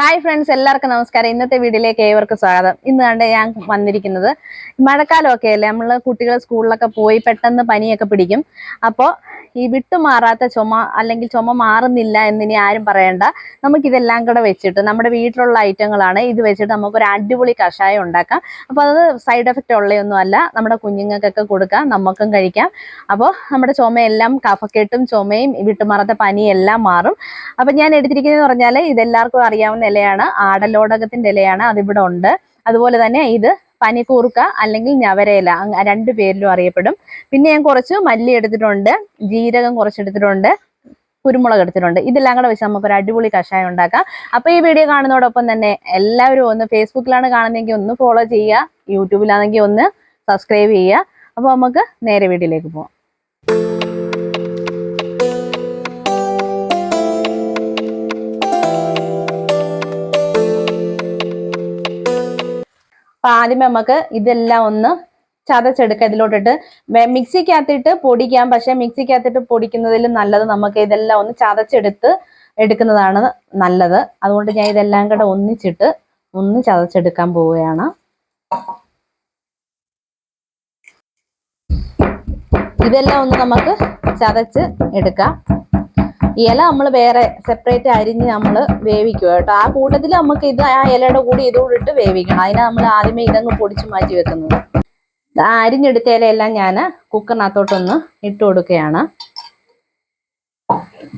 Hi friends എല്ലാവർക്കും നമസ്കാരം. ഇന്നത്തെ വീഡിയോയിലേക്ക് ഏവർക്കും സ്വാഗതം. ഇന്ന് കണ്ട് ഞാൻ വന്നിരിക്കുന്നത് മഴക്കാലമൊക്കെ അല്ലേ? നമ്മൾ കുട്ടികൾ സ്കൂളിലൊക്കെ പോയി പെട്ടെന്ന് പനിയൊക്കെ പിടിക്കും. അപ്പോൾ ഈ വിട്ടുമാറാത്ത ചുമ അല്ലെങ്കിൽ ചുമ മാറുന്നില്ല എന്നിനി ആരും പറയണ്ട. നമുക്കിതെല്ലാം കൂടെ വെച്ചിട്ട് നമ്മുടെ വീട്ടിലുള്ള ഐറ്റങ്ങളാണ്. ഇത് വെച്ചിട്ട് നമുക്കൊരു അടിപൊളി കഷായം ഉണ്ടാക്കാം. അപ്പോൾ അത് സൈഡ് എഫക്റ്റ് ഉള്ളയൊന്നുമല്ല നമ്മുടെ കുഞ്ഞുങ്ങൾക്കൊക്കെ കൊടുക്കാം. നമുക്കും കഴിക്കാം. അപ്പോൾ നമ്മുടെ ചുമയെല്ലാം കഫക്കെട്ടും ചുമയും വിട്ടുമാറാത്ത പനിയെല്ലാം മാറും. അപ്പൊ ഞാൻ എടുത്തിരിക്കുന്നതെന്ന് പറഞ്ഞാൽ ഇതെല്ലാവർക്കും അറിയാവുന്ന ഇലയാണ്. ആടലോടകത്തിന്റെ ഇലയാണ്. അതിവിടെ ഉണ്ട്. അതുപോലെ തന്നെ ഇത് പനിക്കൂർക്ക അല്ലെങ്കിൽ ഞവരയില രണ്ടു പേരിലും അറിയപ്പെടും. പിന്നെ ഞാൻ കുറച്ച് മല്ലി എടുത്തിട്ടുണ്ട് ജീരകം കുറച്ചെടുത്തിട്ടുണ്ട് കുരുമുളക് എടുത്തിട്ടുണ്ട്. ഇതെല്ലാം കൂടെ വെച്ച് നമുക്ക് ഒരു അടിപൊളി കഷായം ഉണ്ടാക്കാം. അപ്പൊ ഈ വീഡിയോ കാണുന്നതോടൊപ്പം തന്നെ എല്ലാവരും ഒന്ന് ഫേസ്ബുക്കിലാണ് കാണുന്നതെങ്കിൽ ഒന്ന് ഫോളോ ചെയ്യുക യൂട്യൂബിലാണെങ്കിൽ ഒന്ന് സബ്സ്ക്രൈബ് ചെയ്യുക. അപ്പൊ നമുക്ക് നേരെ വീഡിയോയിലേക്ക് പോവാം. അപ്പൊ ആദ്യമേ നമുക്ക് ഇതെല്ലാം ഒന്ന് ചതച്ചെടുക്കുക ഇതിലോട്ടിട്ട് മിക്സിക്കകത്തിട്ട് പൊടിക്കാം. പക്ഷെ മിക്സിക്കകത്തിട്ട് പൊടിക്കുന്നതിലും നല്ലത് നമുക്ക് ഇതെല്ലാം ഒന്ന് ചതച്ചെടുത്ത് എടുക്കുന്നതാണ് നല്ലത്. അതുകൊണ്ട് ഞാൻ ഇതെല്ലാം കൂടെ ഒന്നിച്ചിട്ട് ഒന്ന് ചതച്ചെടുക്കാൻ പോവുകയാണ്. ഇതെല്ലാം ഒന്ന് നമുക്ക് ചതച്ച് എടുക്കാം. ഇല നമ്മൾ വേറെ സെപ്പറേറ്റ് അരിഞ്ഞ് നമ്മൾ വേവിക്കുക കേട്ടോ. ആ കൂട്ടത്തിൽ നമുക്ക് ഇത് ആ ഇലയുടെ കൂടി ഇതുകൂടി ഇട്ട് വേവിക്കണം. അതിനാ നമ്മൾ ആദ്യമേ ഇതങ്ങ് പൊടിച്ച് മാറ്റി വെക്കുന്നത്. അരിഞ്ഞെടുത്ത ഇലയെല്ലാം ഞാൻ കുക്കറിനകത്തോട്ടൊന്ന് ഇട്ട് കൊടുക്കുകയാണ്.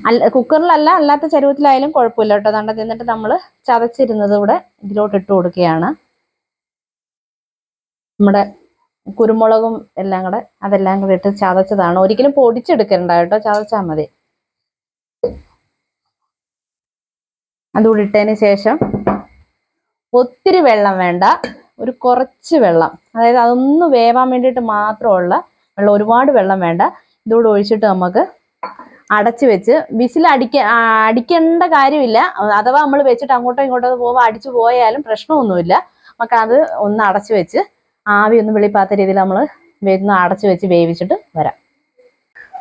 അല്ല കുക്കറിലല്ല അല്ലാത്ത ചരുവത്തിലായാലും കുഴപ്പമില്ല കേട്ടോ. തണ്ട എന്നിട്ട് നമ്മൾ ചതച്ചിരുന്നത് ഇവിടെ ഇതിലോട്ട് ഇട്ട് കൊടുക്കുകയാണ്. നമ്മുടെ കുരുമുളകും എല്ലാം കൂടെ അതെല്ലാം കൂടെ ഇട്ട് ചതച്ചതാണ്. ഒരിക്കലും പൊടിച്ചെടുക്കണ്ട കേട്ടോ. ചതച്ചാൽ മതി. അതുകൂടി ഇട്ടതിന് ശേഷം ഒത്തിരി വെള്ളം വേണ്ട ഒരു കുറച്ച് വെള്ളം. അതായത് അതൊന്ന് വേവാൻ വേണ്ടിയിട്ട് മാത്രമുള്ള വെള്ളം ഒരുപാട് വെള്ളം വേണ്ട. ഇതുകൂടെ ഒഴിച്ചിട്ട് നമുക്ക് അടച്ചു വെച്ച് വിസിൽ അടിക്ക അടിക്കേണ്ട കാര്യമില്ല. അഥവാ നമ്മൾ വെച്ചിട്ട് അങ്ങോട്ടോ ഇങ്ങോട്ടോ പോകുമ്പോൾ അടിച്ചു പോയാലും പ്രശ്നമൊന്നുമില്ല. നമുക്ക് അത് ഒന്ന് അടച്ചു വെച്ച് ആവി ഒന്ന് വെളിപ്പാത്ത രീതിയിൽ നമ്മൾ ഒന്ന് അടച്ചു വെച്ച് വേവിച്ചിട്ട് വരാം.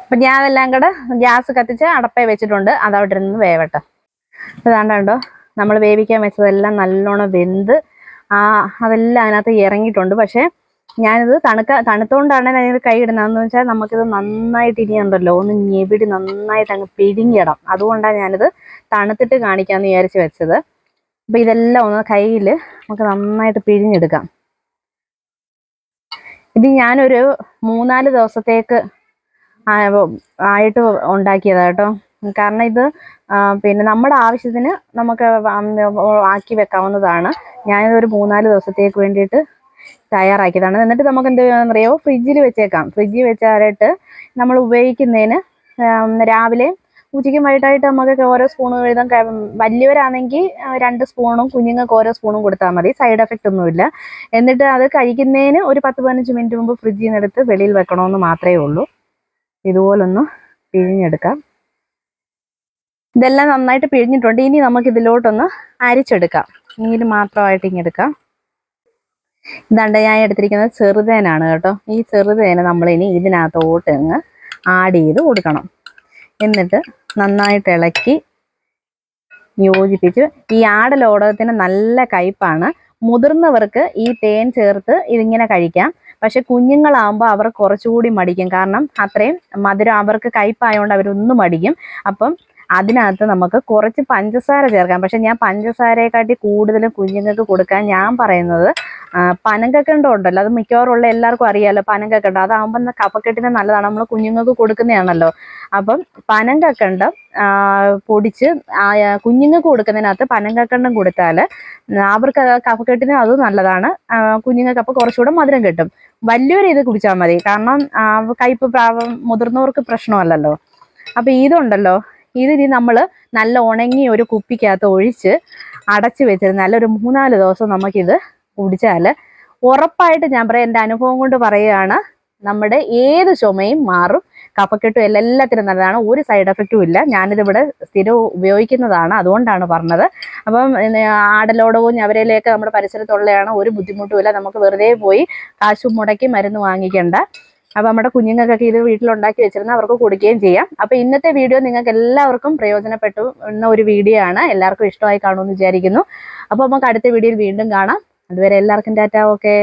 അപ്പം ഞാൻ അതെല്ലാം കൂടെ ഗ്യാസ് കത്തിച്ച് അടപ്പേ വെച്ചിട്ടുണ്ട്. അതവിടെ ഇരുന്ന് വേവട്ടെ. ഇതാണ്ടോ നമ്മൾ വേവിക്കാൻ വെച്ചതെല്ലാം നല്ലോണം വെന്ത് ആ അതെല്ലാം അതിനകത്ത് ഇറങ്ങിയിട്ടുണ്ട്. പക്ഷേ ഞാനിത് തണുക്ക തണുത്തോണ്ടാണ് ഞാനിത് കൈ ഇടുന്നതെന്ന് വെച്ചാൽ നമുക്കിത് നന്നായിട്ട് ഇനിയുണ്ടല്ലോ. ഒന്ന് ഞെവിടി നന്നായിട്ട് അങ്ങ് പിഴിഞ്ഞിടാം അതുകൊണ്ടാണ് ഞാനിത് തണുത്തിട്ട് കാണിക്കാമെന്ന് വിചാരിച്ച് വെച്ചത്. അപ്പം ഇതെല്ലാം ഒന്ന് കയ്യിൽ നമുക്ക് നന്നായിട്ട് പിഴിഞ്ഞെടുക്കാം. ഇത് ഞാനൊരു മൂന്നാൽ ദിവസത്തേക്ക് ആയിട്ട് ഉണ്ടാക്കിയതാ കേട്ടോ. കാരണം ഇത് പിന്നെ നമ്മുടെ ആവശ്യത്തിന് നമുക്ക് ആക്കി വെക്കാവുന്നതാണ്. ഞാനിത് ഒരു മൂന്നാൽ ദിവസത്തേക്ക് വേണ്ടിയിട്ട് തയ്യാറാക്കിയതാണ്. എന്നിട്ട് നമുക്ക് എന്ത് ചെയ്യാമെന്നറിയോ ഫ്രിഡ്ജിൽ വെച്ചേക്കാം. ഫ്രിഡ്ജിൽ വെച്ചാലിട്ട് നമ്മൾ ഉപയോഗിക്കുന്നതിന് രാവിലെ ഉച്ചയ്ക്കും വൈകിട്ടായിട്ട് നമുക്ക് ഓരോ സ്പൂണും വീതം വലിയവരാണെങ്കിൽ രണ്ട് സ്പൂണും കുഞ്ഞുങ്ങൾക്ക് ഓരോ സ്പൂണും കൊടുത്താൽ മതി. സൈഡ് എഫക്റ്റ് ഒന്നുമില്ല. എന്നിട്ട് അത് കഴിക്കുന്നതിന് ഒരു പത്ത് പതിനഞ്ച് മിനിറ്റ് മുമ്പ് ഫ്രിഡ്ജിൽ നിന്ന് എടുത്ത് വെളിയിൽ വെക്കണമെന്ന് മാത്രമേ ഉള്ളൂ. ഇതുപോലൊന്ന് പിഴിഞ്ഞെടുക്കാം. ഇതെല്ലാം നന്നായിട്ട് പിഴിഞ്ഞിട്ടുണ്ട്. ഇനി നമുക്ക് ഇതിലോട്ടൊന്ന് അരിച്ചെടുക്കാം. നീര് മാത്രമായിട്ട് ഇങ്ങെടുക്കാം ഇതാണ്ട് ഞാൻ എടുത്തിരിക്കുന്നത് ചെറുതേനാണ് കേട്ടോ. ഈ ചെറുതേന നമ്മളിനി ഇതിനകത്തോട്ട് അങ്ങ് ആഡ് ചെയ്ത് കൊടുക്കണം. എന്നിട്ട് നന്നായിട്ട് ഇളക്കി യോജിപ്പിച്ച് ഈ ആടലോടകത്തിന് നല്ല കയ്പാണ് മുതിർന്നവർക്ക് ഈ തേൻ ചേർത്ത് ഇതിങ്ങനെ കഴിക്കാം. പക്ഷെ കുഞ്ഞുങ്ങളാകുമ്പോൾ അവർ കുറച്ചുകൂടി മടിക്കും. കാരണം അത്രയും മധുരം അവർക്ക് കയ്പായതുകൊണ്ട് അവരൊന്നും മടിക്കും. അപ്പം അതിനകത്ത് നമുക്ക് കുറച്ച് പഞ്ചസാര ചേർക്കാം. പക്ഷെ ഞാൻ പഞ്ചസാരയെക്കാട്ടി കൂടുതലും കുഞ്ഞുങ്ങൾക്ക് കൊടുക്കാൻ ഞാൻ പറയുന്നത് പനങ്കക്കണ്ട ഉണ്ടല്ലോ. അത് മിക്കവാറും ഉള്ള എല്ലാവർക്കും അറിയാമല്ലോ പനങ്കക്കണ്ട. അതാകുമ്പോൾ കഫക്കെട്ടിന് നല്ലതാണ്. നമ്മൾ കുഞ്ഞുങ്ങൾക്ക് കൊടുക്കുന്നതാണല്ലോ. അപ്പം പനങ്കക്കണ്ടം പൊടിച്ച് കുഞ്ഞുങ്ങൾക്ക് കൊടുക്കുന്നതിനകത്ത് പനങ്കക്കണ്ടം കൊടുത്താൽ അവർക്ക് കഫക്കെട്ടിന് അത് നല്ലതാണ്. കുഞ്ഞുങ്ങൾക്ക് അപ്പോൾ കുറച്ചുകൂടെ മധുരം കിട്ടും. വലിയവർ ഇത് കുടിച്ചാൽ മതി. കാരണം കയ്പ് പ്രാവം മുതിർന്നവർക്ക് പ്രശ്നമല്ലല്ലോ. അപ്പം ഇതുണ്ടല്ലോ. ഇതിനി നമ്മൾ നല്ല ഉണങ്ങിയ ഒരു കുപ്പിക്കകത്ത് ഒഴിച്ച് അടച്ച് വെച്ചിരുന്ന നല്ലൊരു മൂന്നാൽ ദിവസം നമുക്കിത് കുടിച്ചാൽ ഉറപ്പായിട്ട് ഞാൻ പറയാം എന്റെ അനുഭവം കൊണ്ട് പറയുകയാണ് നമ്മുടെ ഏത് ചുമയും മാറും കഫക്കെട്ടും എല്ലാം എല്ലാത്തിനും നല്ലതാണ് ഒരു സൈഡ് എഫക്റ്റും ഇല്ല. ഞാനിതിവിടെ സ്ഥിരം ഉപയോഗിക്കുന്നതാണ് അതുകൊണ്ടാണ് പറഞ്ഞത്. അപ്പം ആടലോടവും ഞവരയിലേക്ക് നമ്മുടെ പരിസരത്തുള്ളതാണ് ഒരു ബുദ്ധിമുട്ടുമില്ല നമുക്ക് വെറുതെ പോയി കാശും മുടക്കി മരുന്ന് വാങ്ങിക്കേണ്ട അപ്പൊ നമ്മുടെ കുഞ്ഞുങ്ങൾക്കൊക്കെ ഇത് വീട്ടിലുണ്ടാക്കി വെച്ചിരുന്ന അവർക്ക് കൊടുക്കുകയും ചെയ്യാം. അപ്പൊ ഇന്നത്തെ വീഡിയോ നിങ്ങൾക്ക് എല്ലാവർക്കും പ്രയോജനപ്പെട്ടു എന്ന ഒരു വീഡിയോ ആണ്. എല്ലാവർക്കും ഇഷ്ടമായി കാണുമെന്ന് വിചാരിക്കുന്നു. അപ്പൊ നമുക്ക് അടുത്ത വീഡിയോയിൽ വീണ്ടും കാണാം. അതുവരെ എല്ലാവർക്കും ടാറ്റ ഓക്കെ.